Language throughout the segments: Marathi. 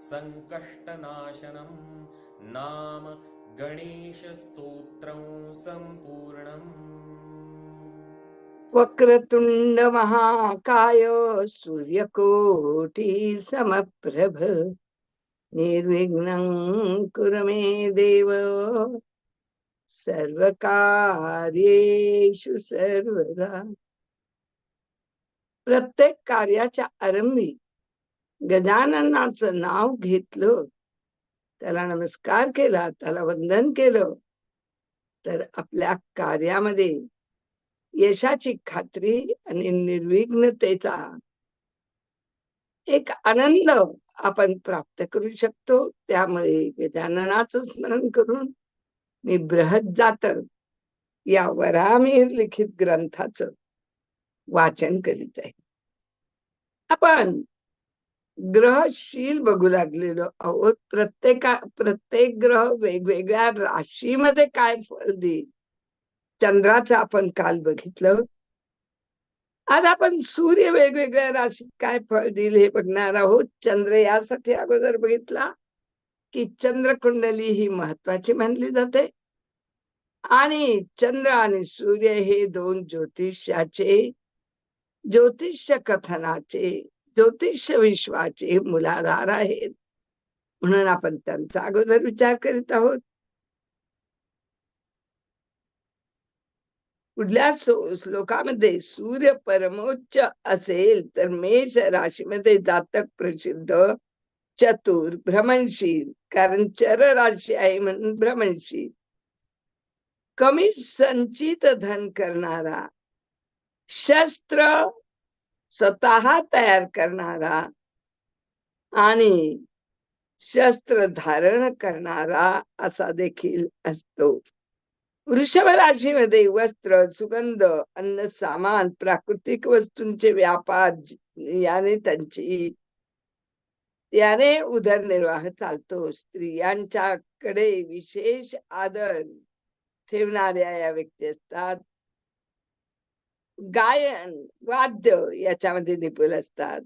सङ्कष्टनाशनं नाम गणेशस्तोत्रं सम्पूर्णम्। वक्रतुंड महाकाय समप्रभ निर्विघ्नं कुरु मे देव। सर्वकार्येषु सर्वदा। प्रत्येक कार्याच्या आरंभी गजाननाचं नाव घेतलं. त्याला नमस्कार केला त्याला वंदन केलं. तर आपल्या कार्यामध्ये यशाची खात्री आणि निर्विघ्नतेचा एक आनंद आपण प्राप्त करू शकतो. त्यामुळे गजाननाच स्मरण करून मी बृहत जात. या वरामीर लिखित ग्रंथाच वाचन करीत आहे. आपण ग्रहशील बघू लागलेलो आहोत प्रत्येका प्रत्येक ग्रह वेगवेगळ्या राशीमध्ये काय फळ देईल? चंद्राचं आपण काल बघितलं. आज आपण सूर्य वेगवेगळ्या राशीत काय फळ देईल हे बघणार आहोत. चंद्र यासाठी अगोदर बघितला की चंद्रकुंडली ही महत्वाची मानली जाते. आणि चंद्र आणि सूर्य हे दोन ज्योतिष्याचे ज्योतिष कथनाचे ज्योतिष विश्वाचे मुलाधार आहेत म्हणून आपण त्यांचा अगोदर विचार करीत आहोत. पुढल्या श्लोकामध्ये सूर्य परमोच्च असेल तर मेष राशीमध्ये जातक प्रसिद्ध चतुर भ्रमणशील. कारण चर राशी आहे म्हणून भ्रमणशील. कमी संचित धन करणारा शस्त्र स्वतः तयार करणारा आणि शस्त्र धारण करणारा असा देखील असतो. वृषभ राशीमध्ये वस्त्र सुगंध अन्न सामान प्राकृतिक वस्तूंचे व्यापार याने त्यांची याने उदरनिर्वाह चालतो. स्त्रियांच्याकडे विशेष आदर ठेवणाऱ्या या व्यक्ती असतात. गायन वाद्य याच्यामध्ये निपुल असतात.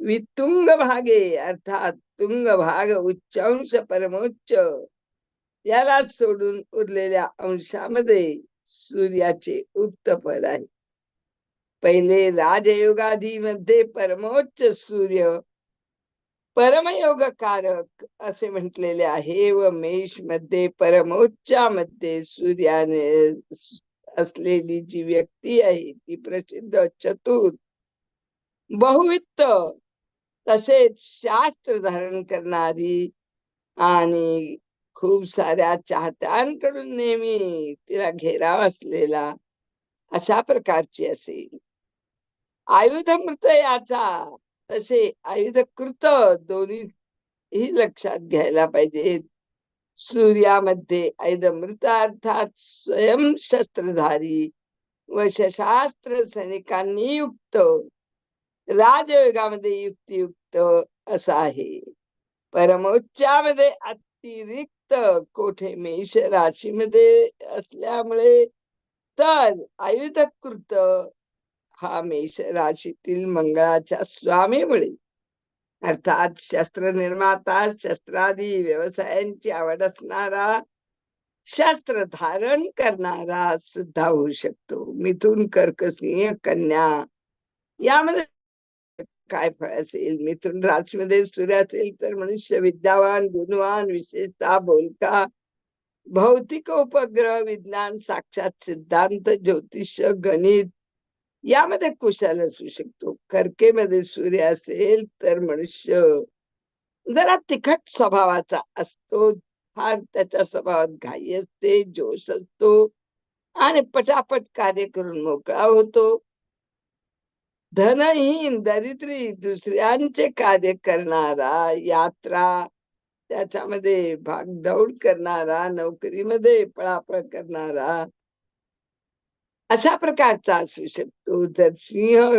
वितुंग भागे अर्थात तुंग भाग उच्चांश परमोच्च. याला सोडून उरलेल्या अंशामध्ये सूर्याचे उक्त फल आहे. पहिले राजयोगादी मध्ये परमोच्च सूर्य परमयोग कारक असे म्हटलेले आहे व मेषमध्ये परमोच्चामध्ये सूर्याने असलेली जी व्यक्ती आहे ती प्रसिद्ध चतुर बहुवित्त तसेच शास्त्र धारण करणारी आणि खूप साऱ्या चाहत्यांकडून नेहमी तिला घेराव असलेला अशा प्रकारची असेल. आयुध मृत याचा तसे आयुध कृत दोन्ही ही लक्षात घ्यायला पाहिजेत. सूर्यामध्ये आयुध अर्थात स्वयं शस्त्रधारी व शशास्त्र सैनिकांनी युक्त. राजयोगामध्ये युक्तियुक्त असा आहे. परमोच्चामध्ये अतिरिक्त कोठे मेष राशीमध्ये असल्यामुळे तर आयुधकृत हा मेष राशीतील मंगळाच्या स्वामीमुळे. अर्थात शस्त्र निर्माता शस्त्रादी व्यवसायांची आवड असणारा शास्त्र धारण करणारा सुद्धा होऊ शकतो. मिथुन कर्कसिंह कन्या यामध्ये काय फळ असेल? मिथुन राशीमध्ये सूर्य असेल तर मनुष्य विद्यावान गुणवान विशेषता बोलका भौतिक उपग्रह विज्ञान साक्षात सिद्धांत ज्योतिष गणित यामध्ये कुशल असू शकतो. कर्केमध्ये सूर्य असेल तर मनुष्य. जरा तिखट स्वभावाचा असतो. फार त्याच्या स्वभावात घाई असते जोश असतो आणि पटापट कार्य करून मोकळा होतो. धनहीन दरिद्री दुसऱ्यांचे कार्य करणारा यात्रा त्याच्यामध्ये भागदौड करणारा नोकरीमध्ये पळापळ करणारा अशा प्रकारचा असू शकतो जर सिंह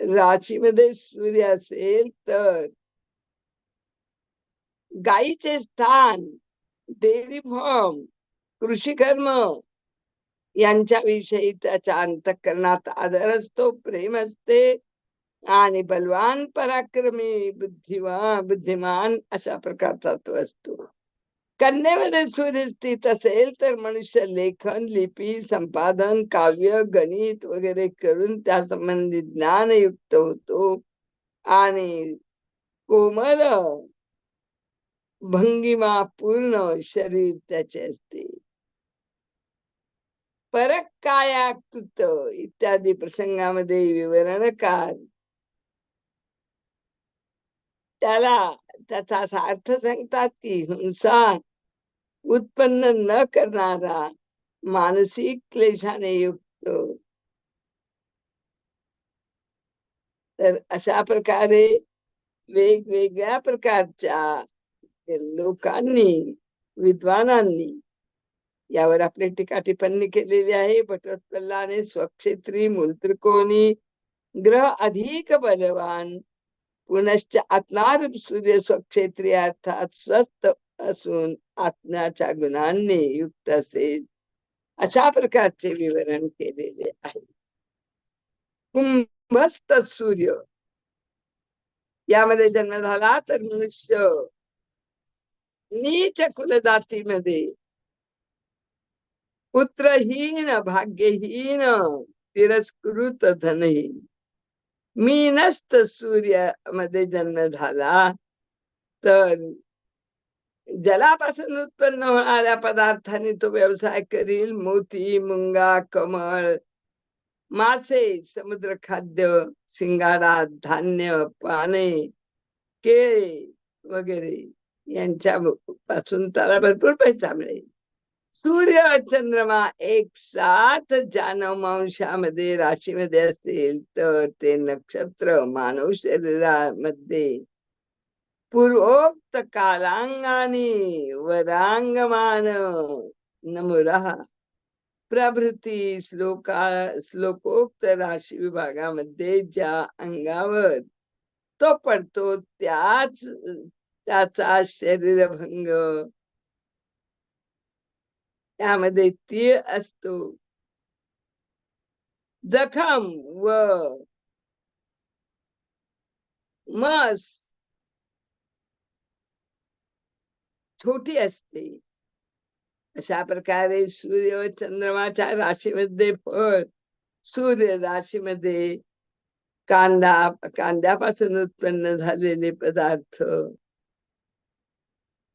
राशीमध्ये सूर्य असेल तर गायीचे स्थान डेअरी फॉर्म कृषी कर्म यांच्याविषयी त्याच्या अंतकरणात आदर असतो प्रेम असते आणि बलवान पराक्रमी बुद्धिवान बुद्धिमान अशा प्रकारचा तो असतो कन्येमध्ये सूर्य असेल तर मनुष्य लेखन लिपी संपादन काव्य गणित वगैरे करून त्या संबंधी ज्ञानयुक्त होतो आणि कोमल भंगिमा पूर्ण शरीर त्याचे असते परक कायाकृत इत्यादी प्रसंगामध्ये विवरणकार त्याला त्याचा असा अर्थ सांगतात की हिंसा उत्पन्न न करणारा मानसिक क्लेशाने युक्त. तर अशा प्रकारे वेगवेगळ्या प्रकारच्या लोकांनी विद्वानांनी यावर आपली टीका टिप्पणी केलेली आहे. भटोत्पल्लाने स्वक्षेत्री मूलत्रिकोणी ग्रह अधिक बलवान पुनश्च आत्मारूप सूर्य स्वक्षेत्री अर्थात स्वस्त असून आत्म्याच्या गुणांनी युक्त असेल. अशा प्रकारचे विवरण केलेले आहे. कुंभस्त सूर्य. यामध्ये जन्म झाला तर मनुष्य. नीच कुलजातीमध्ये. पुत्रहीन भाग्यहीन तिरस्कृत धनहीन. मीनस्त सूर्यमध्ये जन्म झाला तर जलापासून उत्पन्न होणाऱ्या पदार्थांनी तो व्यवसाय करील. मोती मुंगा कमळ मासे समुद्र खाद्य शिंगाडा धान्य पाने केळे वगैरे यांच्या पासून त्याला भरपूर पैसा मिळेल. सूर्य चंद्रमा एक साथ जानमांशामध्ये राशीमध्ये असेल तर ते नक्षत्र मानव शरीरामध्ये पूर्वोक्त कालांगानी वरांगमान नमुरा प्रभृती श्लोका श्लोकोक्त राशी विभागामध्ये ज्या अंगावर तो पडतो त्याच त्याचा शरीरभंग त्यामध्ये तीळ असतो। जखम व मस छोटी असते. अशा प्रकारे सूर्य व चंद्रमाच्या राशीमध्ये फळ सूर्य राशीमध्ये कांदा कांद्यापासून उत्पन्न झालेले पदार्थ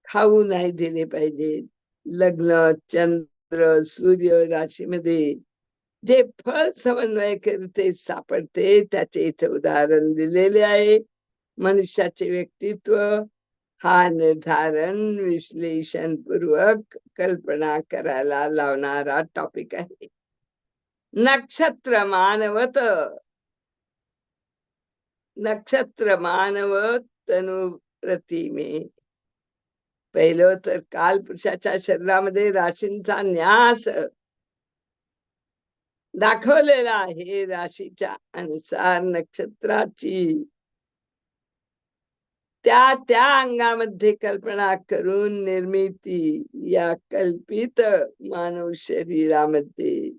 खाऊ नाही दिले पाहिजेत लग्न चंद्र सूर्य राशीमध्ये जे फळ समन्वय करते सापडते त्याचे इथे उदाहरण दिलेले आहे. मनुष्याचे व्यक्तित्व हा निर्धारण विश्लेषण पूर्वक कल्पना करायला लावणारा टॉपिक आहे. नक्षत्र मानवत. नक्षत्र मानव तनु प्रतिमे. पहिलं तर काल पुरुषाच्या शरीरामध्ये राशींचा न्यास. दाखवलेला आहे राशीच्या अनुसार नक्षत्राची त्या त्या अंगामध्ये कल्पना करून निर्मिती या कल्पित मानव शरीरामध्ये.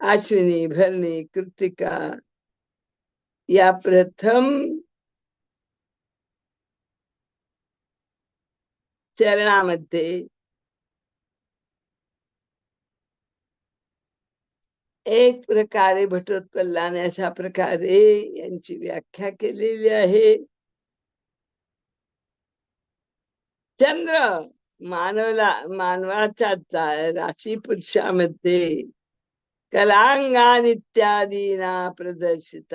अश्विनी भरणी कृतिका या प्रथम चरणामध्ये एक प्रकारे भटोत्पल्लाने अशा प्रकारे यांची व्याख्या केलेली आहे. चंद्र मानवला मानवाच्या राशी पुरुषामध्ये कलांगान इत्यादीना प्रदर्शित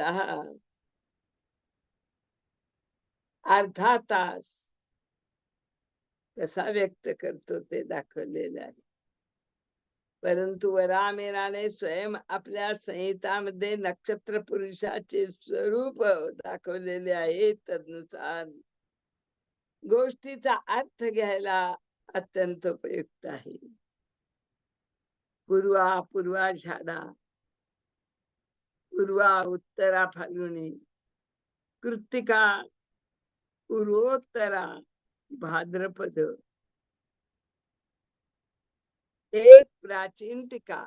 अर्थातास कसा व्यक्त करतो ते दाखवलेलं आहे. परंतु वरामेराने स्वयं आपल्या संहितामध्ये नक्षत्र पुरुषाचे स्वरूप दाखवलेले आहे. तदनुसार गोष्टीचा अर्थ घ्यायला अत्यंत उपयुक्त आहे. पूर्वा पूर्वा झाडा पूर्वा उत्तरा फाल्गुनी कृतिका पूर्वोत्तरा भाद्रपद एक प्राचीन टीका.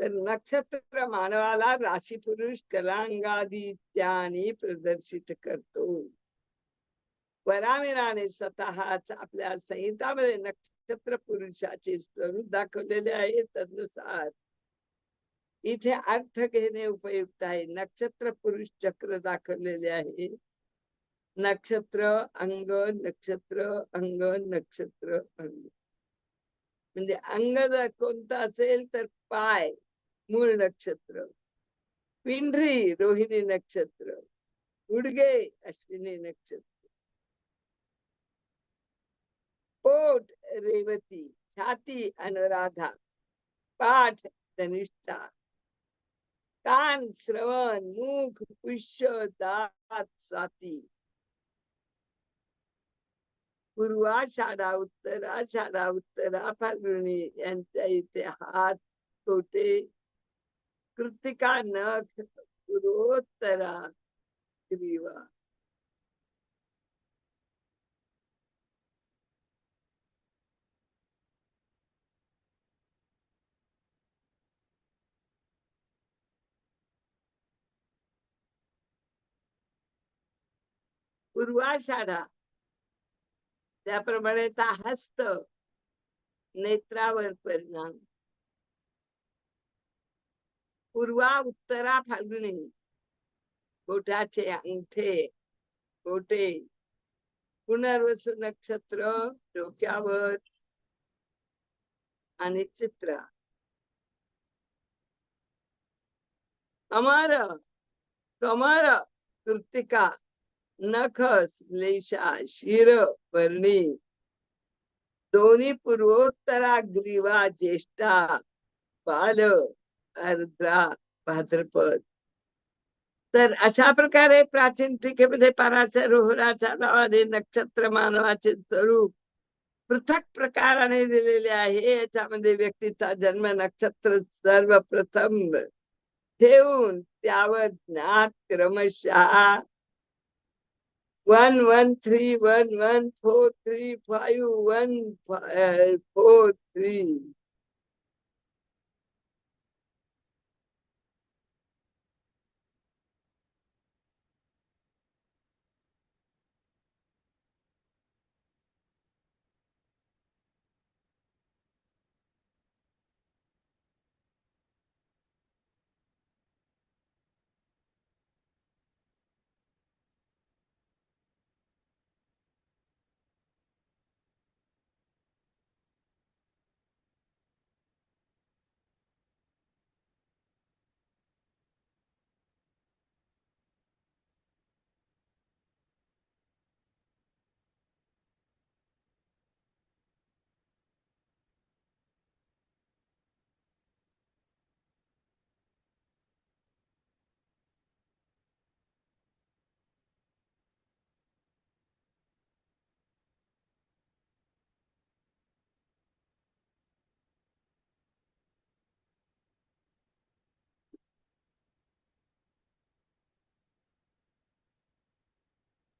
तर नक्षत्र मानवाला राशी पुरुष कलांगादित्याने प्रदर्शित करतो. परामिराने स्वतःच आपल्या संहितामध्ये नक्षत्र पुरुषाचे स्वरूप दाखवलेले आहे तदनुसार. इथे अर्थ घेणे उपयुक्त आहे. नक्षत्र पुरुष चक्र दाखवलेले आहे. नक्षत्र अंग नक्षत्र अंग नक्षत्र अंग. म्हणजे अंग जर कोणतं असेल तर पाय. मूळ नक्षत्र पिंढरी रोहिणी नक्षत्र गुडगे अश्विनी नक्षत्र पोट रेवती छाती अनुराधा पाठ धनिष्ठा कान श्रवण मुख पुष्य दात स्वाती पूर्वाषाढा उत्तराषाढा उत्तरा फाल्गुनी यांच्या इथे हात छोटे कृतिका नख पूर्वोत्तरा ग्रीवा पूर्वाषाढा त्याप्रमाणे ता हस्त नेत्रावर परिणाम। पूर्वा उत्तरा फाल्गुनी बोटाचे अंगठे बोटे. पुनर्वसु नक्षत्र डोक्यावर. आणि चित्र. अमर कमर कृतिका नखस लेशा शिर वर्णी. दोन्ही पूर्वोत्तरा ग्रीवा ज्येष्ठा बाल. अर्धा भाद्रपद तर अशा प्रकारे प्राचीन टीकेमध्ये पराशर नावाने नक्षत्र मानवाचे स्वरूप पृथक प्रकाराने दिलेले आहे. याच्यामध्ये व्यक्तीचा जन्म नक्षत्र सर्वप्रथम ठेवून त्यावर ज्ञात क्रमशः one one three one one four three five one four three.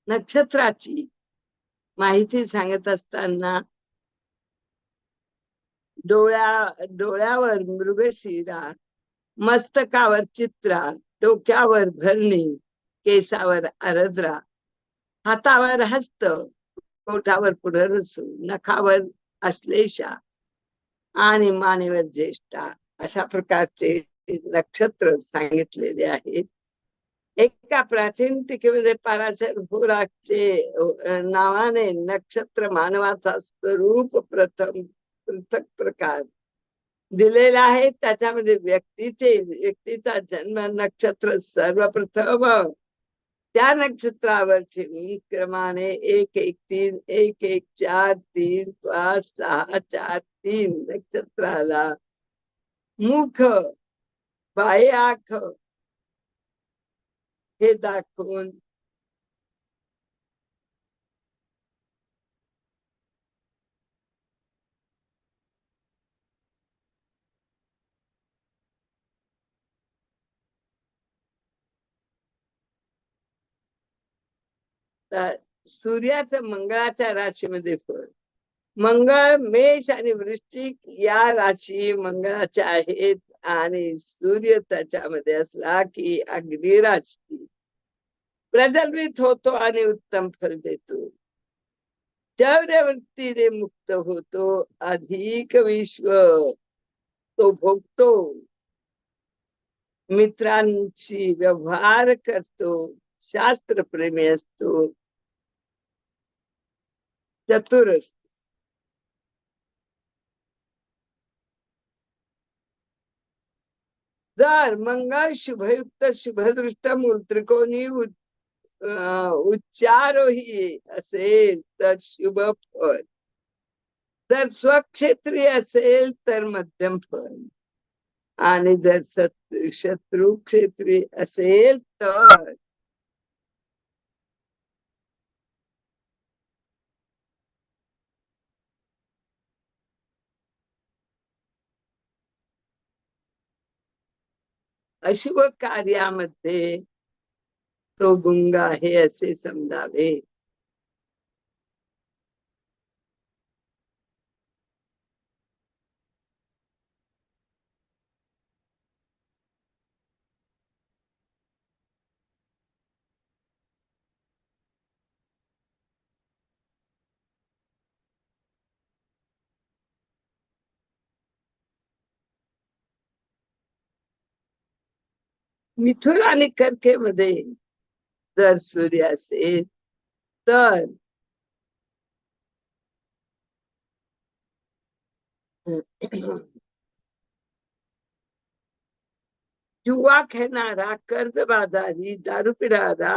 नक्षत्राची माहिती सांगत असताना डोळ्या डोळ्यावर मृगशिरा मस्तकावर चित्रा डोक्यावर भरणी केसावर आरद्रा हातावर हस्त पोटावर पुनरसू नखावर अश्लेषा आणि मानेवर ज्येष्ठा अशा प्रकारचे नक्षत्र सांगितलेले आहेत. एका प्राचीन टीकेमध्ये पाराशर नावाने नक्षत्र मानवाचा स्वरूप प्रथम पृथक प्रकार दिलेला आहे त्याच्यामध्ये व्यक्तीचे व्यक्तीचा जन्म नक्षत्र सर्वप्रथम त्या नक्षत्रावर क्रमाने एक एक तीन एक एक चार तीन पाच सहा चार तीन नक्षत्राला मुख बाहे आख हे दाखवून. तर सूर्याचं मंगळाच्या राशीमध्ये फळ. मंगळ मेष आणि वृश्चिक या राशी मंगळाच्या आहेत. आणि सूर्य त्याच्यामध्ये असला की अग्नी राशी प्रज्वलित होतो आणि उत्तम फल देतो. चौर्यवृत्तीने मुक्त होतो अधिक विश्व. तो भोगतो. मित्रांशी व्यवहार करतो शास्त्रप्रेमी असतो. चतुर असतो जर मंगळ शुभयुक्त शुभदृष्ट मूल त्रिकोणी उच्चारोही असेल तर शुभ फल जर स्वक्षेत्री असेल तर मध्यम फल आणि जर शत्रू क्षेत्री असेल तर अशुभ कार्यामध्ये तो गुंग आहे असे समजावे. मिथुन आणि कर्केमध्ये जर सूर्य असेल तर. जुवा खेळणारा कर्जबाजारी दारू पिणारा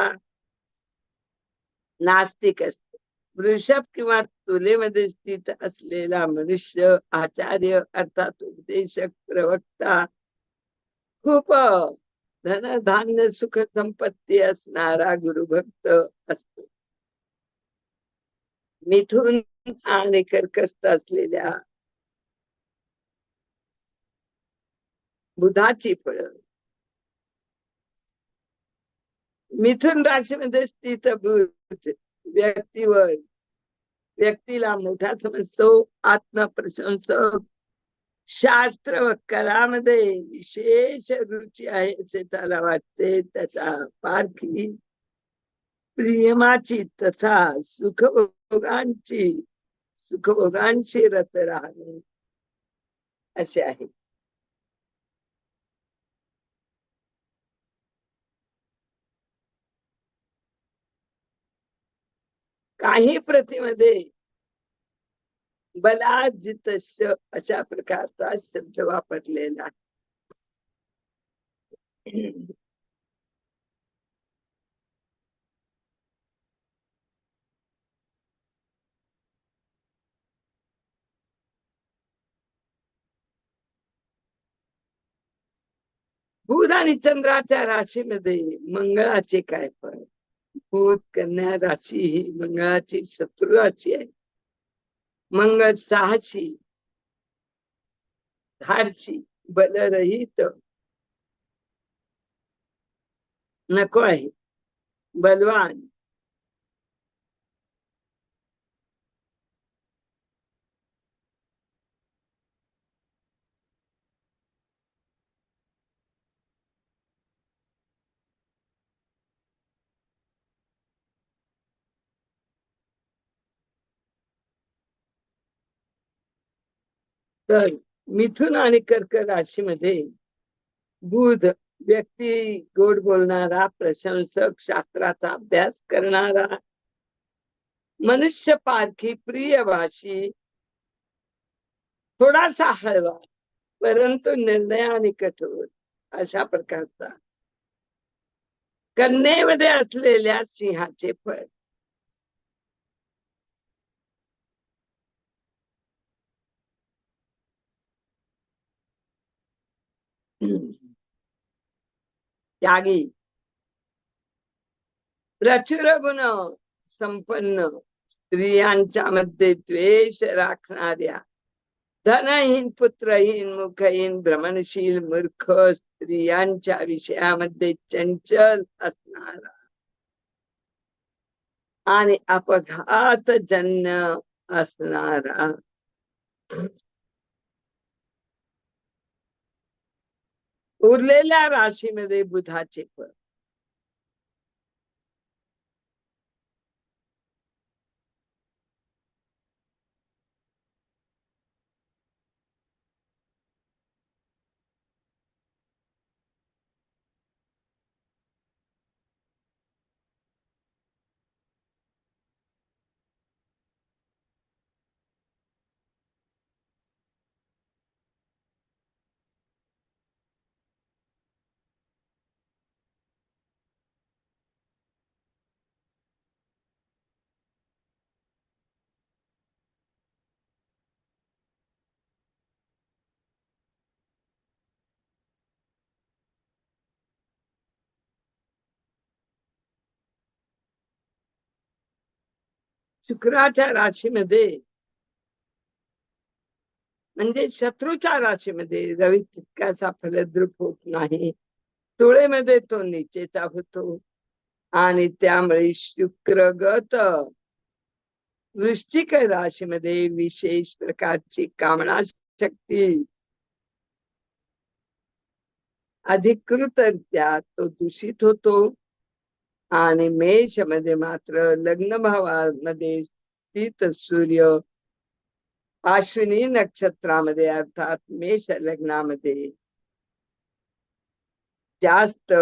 नास्तिक असतो. वृषभ किंवा तुलेमध्ये स्थित असलेला मनुष्य आचार्य अर्थात उपदेशक प्रवक्ता खूप धन धान्य सुख संपत्ती असणारा गुरुभक्त असतो. मिथून आणि कर्कस्त असलेल्या बुधाची फळ. मिथुन राशीमध्ये स्थित बुध व्यक्तीवर व्यक्तीला मोठा समजतो आत्मप्रशंसक शास्त्र व कलामध्ये विशेष रुची आहे असे त्याला वाटते. त्याच्या पारखी प्रियमाची तथा सुखभोगांची सुखभोगांशी रत राहणे असे आहे. काही प्रतीमध्ये बलाजित अशा प्रकारचा शब्द वापरलेला. आहे बुध आणि चंद्राच्या राशीमध्ये मंगळाचे काय फळ बुध कन्या राशी ही मंगळाची शत्रू राशी आहे. मंगल साहसी धाडसी बलरहित. नको आहे. बलवान. तर मिथुन आणि कर्क राशीमध्ये बुध व्यक्ती गोड बोलणारा प्रशंसक शास्त्राचा अभ्यास करणारा मनुष्य पारखी प्रिय भाषी थोडासा हळवा परंतु निर्णयाने कठोर अशा प्रकारचा. कन्येमध्ये असलेल्या सिंहाचे फळ. त्यागी. प्रचुर गुण संपन्न स्त्रियांच्या मध्ये द्वेष राखणाऱ्या. धनहीन पुत्रहीन मुखहीन भ्रमणशील मूर्ख स्त्रियांच्या विषयामध्ये चंचल असणारा. आणि अपघातजन्य असणारा. उरलेल्या राशीमध्ये बुधाचे फळ. शुक्राच्या राशीमध्ये म्हणजे शत्रूच्या राशीमध्ये रवी तितकासा फलद्रूप होत नाही. तुळेमध्ये तो निचेचा होतो. आणि त्यामुळे शुक्रगत वृश्चिक राशीमध्ये विशेष प्रकारची कामना शक्ती अधिकृतरित्या तो दूषित होतो. आणि मेषमध्ये मात्र लग्न भावामध्ये स्थित सूर्य अश्विनी नक्षत्रामध्ये अर्थात मेष लग्नामध्ये जास्त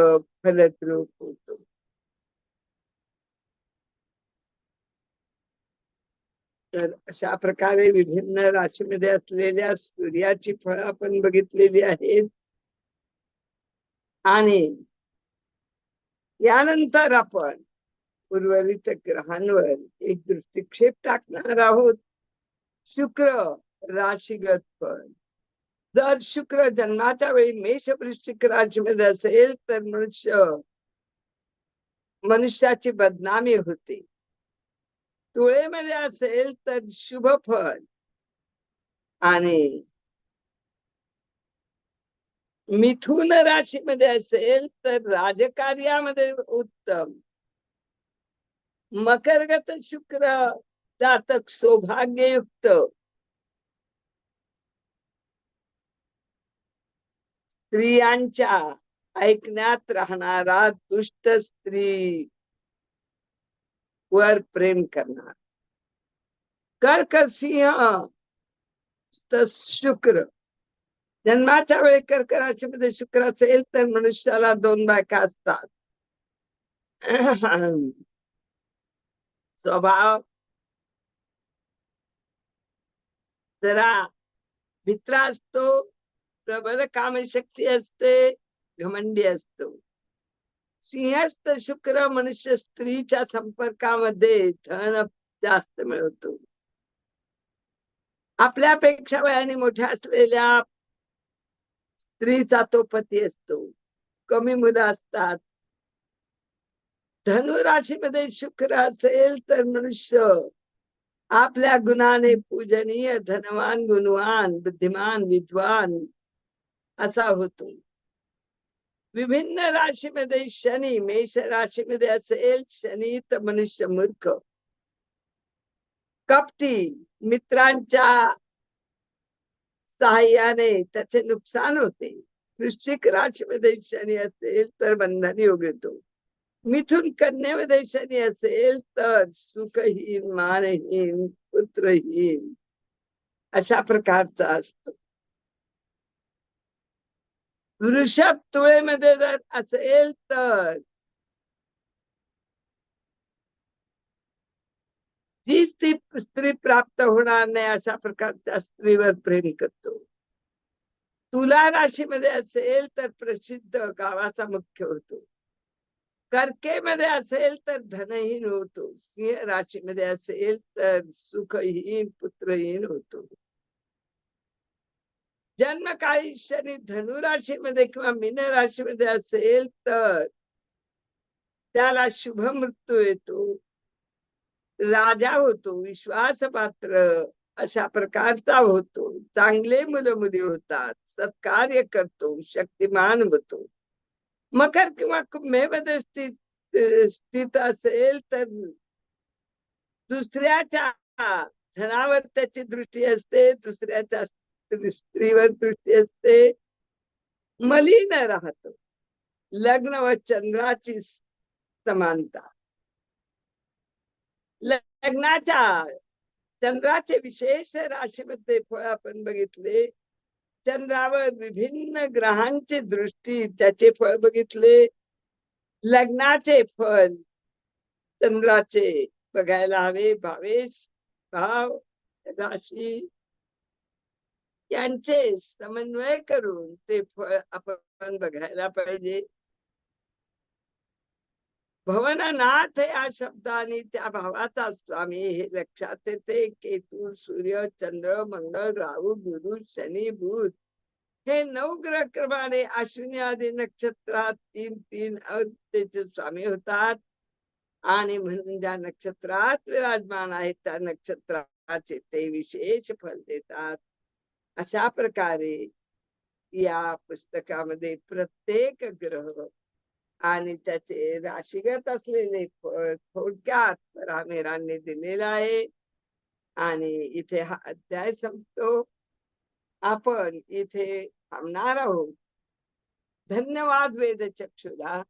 फलद्रूप होतो. तर अशा प्रकारे विभिन्न राशीमध्ये असलेल्या सूर्याची फळं आपण बघितलेली आहेत. आणि यानंतर आपण उर्वरित ग्रहांवर एक दृष्टिक्षेप टाकणार आहोत. शुक्र राशीगत फळ जर शुक्र जन्माच्या वेळी मेष वृश्चिक राशीमध्ये असेल तर मनुष्य मनुष्याची बदनामी होते. तुळेमध्ये असेल तर शुभ फळ आणि मिथुन राशीमध्ये असेल तर राजकार्यामध्ये उत्तम. मकरगत शुक्र जातक सौभाग्ययुक्त. स्त्रियांच्या ऐकण्यात राहणारा दुष्ट स्त्री वर प्रेम करणार. कर्क सिंह शुक्र जन्माच्या वेळी कर्क राशीमध्ये शुक्र असेल तर मनुष्याला दोन बायका असतात स्वभाव जरा मित्र असतो प्रबल कामशक्ती असते घमंडी असतो सिंहस्थ शुक्र मनुष्य स्त्रीच्या संपर्कामध्ये धन जास्त मिळवतो आपल्यापेक्षा वयाने मोठ्या असलेल्या स्त्रीचा तो पती असतो. कमी मुलं असतात. धनु राशीमध्ये शुक्र असेल तर मनुष्य. आपल्या गुणाने पूजनीय धनवान गुणवान बुद्धिमान विद्वान असा होतो. विभिन्न राशीमध्ये शनी मेष राशीमध्ये असेल शनी तर मनुष्य मूर्ख. कपटी मित्रांच्या सहाय्याने त्याचे नुकसान होते. वृश्चिक राशीमध्ये शनी असेल तर बंधन योग येतो मिथुन कन्यामध्ये शनी असेल तर सुखहीन मानहीन पुत्रहीन अशा प्रकारचा असतो. वृषभ तुळेमध्ये जर असेल तर जी स्त्री स्त्री प्राप्त होणार नाही अशा प्रकारच्या स्त्रीवर प्रेम करतो तुला राशीमध्ये असेल तर प्रसिद्ध गावाचा मुख्य होतो कर्केमध्ये असेल तर धनहीन होतो सिंह राशीमध्ये असेल तर सुखहीन पुत्रहीन होतो जन्म काही शनी धनु राशीमध्ये किंवा मीन राशीमध्ये असेल तर त्याला शुभ मृत्यू येतो राजा होतो विश्वासपात्र अशा प्रकारचा होतो. चांगले मुलं मुली होतात सत्कार्य करतो शक्तिमान होतो. मकर किंवा कुंभेमध्ये स्थित स्थित असेल तर दुसऱ्याच्या धनावर त्याची दृष्टी असते दुसऱ्याच्या स्त्रीवर दृष्टी असते. मलिन राहतो. लग्न व चंद्राची समानता. लग्नाच्या चंद्राचे विशेष राशीमध्ये फळ आपण बघितले. चंद्रावर विभिन्न ग्रहांची दृष्टी त्याचे फळ बघितले. लग्नाचे फळ चंद्राचे बघायला हवे भावेश भाव राशी. यांचे समन्वय करून ते फळ आपण बघायला पाहिजे. भवननाथ या शब्दाने त्या भावाचा स्वामी हे लक्षात येते केतू सूर्य चंद्र मंगळ राहू गुरु शनी बुध हे नऊ ग्रह क्रमाने अश्विनी आदी नक्षत्रात तीन तीन अवस्थेचे स्वामी होतात. आणि म्हणून ज्या नक्षत्रात विराजमान आहेत त्या नक्षत्राचे ते विशेष फल देतात. अशा प्रकारे या पुस्तकामध्ये प्रत्येक ग्रह आणि त्याचे राशीगत असलेले फळ थोडक्यात रामेरांनी दिलेला आहे. आणि इथे हा अध्याय संपतो. आपण इथे थांबणार आहोत. धन्यवाद वेद चक्षुला